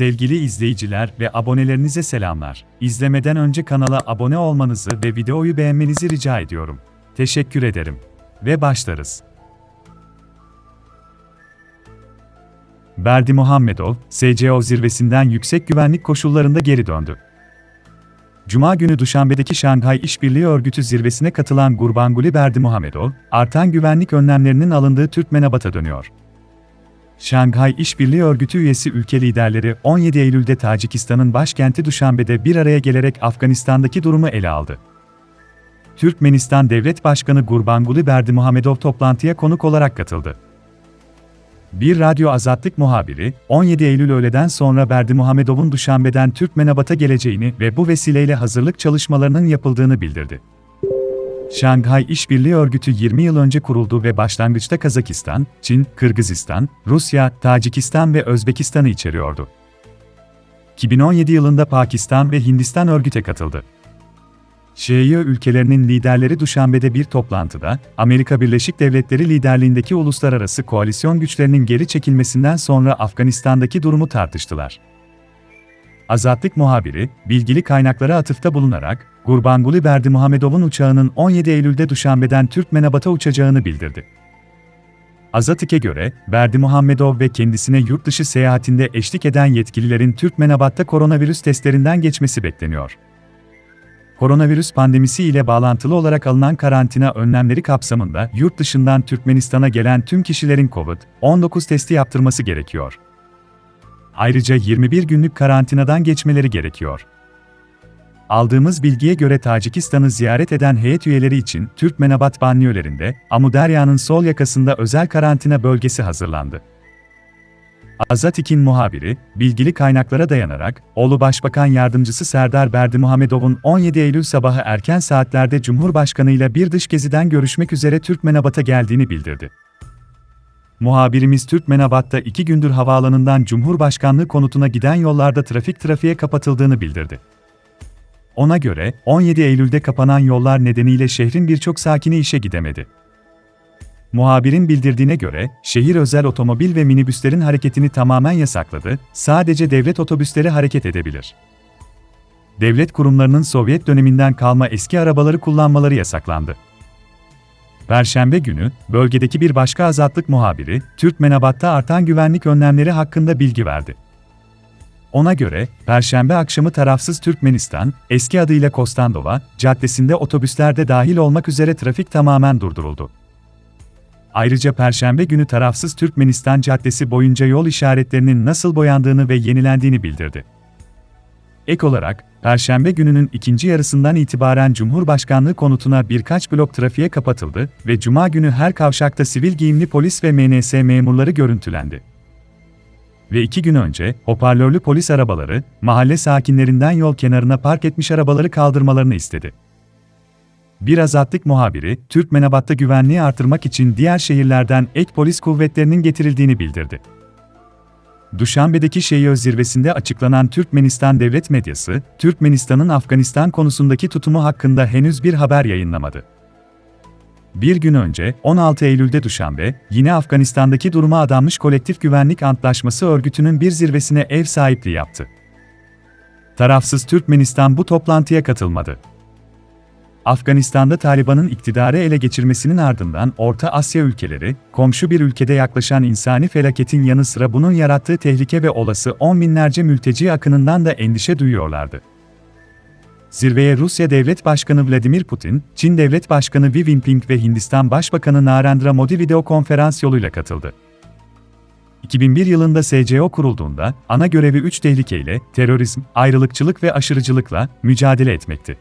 Sevgili izleyiciler ve abonelerinize selamlar. İzlemeden önce kanala abone olmanızı ve videoyu beğenmenizi rica ediyorum. Teşekkür ederim. Ve başlarız. Berdi Muhammedov, SCO zirvesinden yüksek güvenlik koşullarında geri döndü. Cuma günü Duşanbe'deki Şanghay İşbirliği Örgütü zirvesine katılan Gurbanguly Berdi Muhammedov, artan güvenlik önlemlerinin alındığı Türkmenabat'a dönüyor. Şanghay İşbirliği Örgütü üyesi ülke liderleri 17 Eylül'de Tacikistan'ın başkenti Duşanbe'de bir araya gelerek Afganistan'daki durumu ele aldı. Türkmenistan Devlet Başkanı Gurbanguly Berdimuhamedov toplantıya konuk olarak katıldı. Bir radyo azatlık muhabiri, 17 Eylül öğleden sonra Berdimuhamedov'un Duşanbe'den Türkmenabat'a geleceğini ve bu vesileyle hazırlık çalışmalarının yapıldığını bildirdi. Şanghay İşbirliği Örgütü 20 yıl önce kuruldu ve başlangıçta Kazakistan, Çin, Kırgızistan, Rusya, Tacikistan ve Özbekistan'ı içeriyordu. 2017 yılında Pakistan ve Hindistan örgüte katıldı. Şii ülkelerinin liderleri Duşanbe'de bir toplantıda, Amerika Birleşik Devletleri liderliğindeki uluslararası koalisyon güçlerinin geri çekilmesinden sonra Afganistan'daki durumu tartıştılar. Azatlık muhabiri, bilgili kaynaklara atıfta bulunarak, Gurbanguly Berdimuhamedov'un uçağının 17 Eylül'de Duşanbe'den Türkmenabat'a uçacağını bildirdi. Azatik'e göre, Berdimuhamedov ve kendisine yurt dışı seyahatinde eşlik eden yetkililerin Türkmenabat'ta koronavirüs testlerinden geçmesi bekleniyor. Koronavirüs pandemisi ile bağlantılı olarak alınan karantina önlemleri kapsamında yurt dışından Türkmenistan'a gelen tüm kişilerin COVID-19 testi yaptırması gerekiyor. Ayrıca 21 günlük karantinadan geçmeleri gerekiyor. Aldığımız bilgiye göre Tacikistan'ı ziyaret eden heyet üyeleri için Türkmenabat banliyölerinde Amuderya'nın sol yakasında özel karantina bölgesi hazırlandı. Azatik'in muhabiri, bilgili kaynaklara dayanarak, oğlu Başbakan Yardımcısı Serdar Berdimuhamedov'un 17 Eylül sabahı erken saatlerde Cumhurbaşkanı ile bir dış geziden görüşmek üzere Türkmenabat'a geldiğini bildirdi. Muhabirimiz Türkmenabat'ta iki gündür havaalanından Cumhurbaşkanlığı konutuna giden yollarda trafik trafiğe kapatıldığını bildirdi. Ona göre, 17 Eylül'de kapanan yollar nedeniyle şehrin birçok sakini işe gidemedi. Muhabirin bildirdiğine göre, şehir özel otomobil ve minibüslerin hareketini tamamen yasakladı, sadece devlet otobüsleri hareket edebilir. Devlet kurumlarının Sovyet döneminden kalma eski arabaları kullanmaları yasaklandı. Perşembe günü, bölgedeki bir başka azatlık muhabiri, Türkmenabat'ta artan güvenlik önlemleri hakkında bilgi verdi. Ona göre, Perşembe akşamı tarafsız Türkmenistan, eski adıyla Kostandova, caddesinde otobüslerde dahil olmak üzere trafik tamamen durduruldu. Ayrıca Perşembe günü tarafsız Türkmenistan Caddesi boyunca yol işaretlerinin nasıl boyandığını ve yenilendiğini bildirdi. Ek olarak, Perşembe gününün ikinci yarısından itibaren Cumhurbaşkanlığı konutuna birkaç blok trafiğe kapatıldı ve Cuma günü her kavşakta sivil giyimli polis ve MNS memurları görüntülendi. Ve iki gün önce, hoparlörlü polis arabaları, mahalle sakinlerinden yol kenarına park etmiş arabaları kaldırmalarını istedi. Bir azatlık muhabiri, Türkmenabat'ta güvenliği artırmak için diğer şehirlerden ek polis kuvvetlerinin getirildiğini bildirdi. Duşanbe'deki Şeyhöz zirvesinde açıklanan Türkmenistan devlet medyası, Türkmenistan'ın Afganistan konusundaki tutumu hakkında henüz bir haber yayınlamadı. Bir gün önce, 16 Eylül'de Duşanbe, yine Afganistan'daki duruma adanmış Kolektif Güvenlik Antlaşması örgütünün bir zirvesine ev sahipliği yaptı. Tarafsız Türkmenistan bu toplantıya katılmadı. Afganistan'da Taliban'ın iktidarı ele geçirmesinin ardından Orta Asya ülkeleri, komşu bir ülkede yaklaşan insani felaketin yanı sıra bunun yarattığı tehlike ve olası on binlerce mülteci akınından da endişe duyuyorlardı. Zirveye Rusya Devlet Başkanı Vladimir Putin, Çin Devlet Başkanı Xi Jinping ve Hindistan Başbakanı Narendra Modi video konferans yoluyla katıldı. 2001 yılında SCO kurulduğunda, ana görevi üç tehlikeyle, terörizm, ayrılıkçılık ve aşırıcılıkla mücadele etmekti.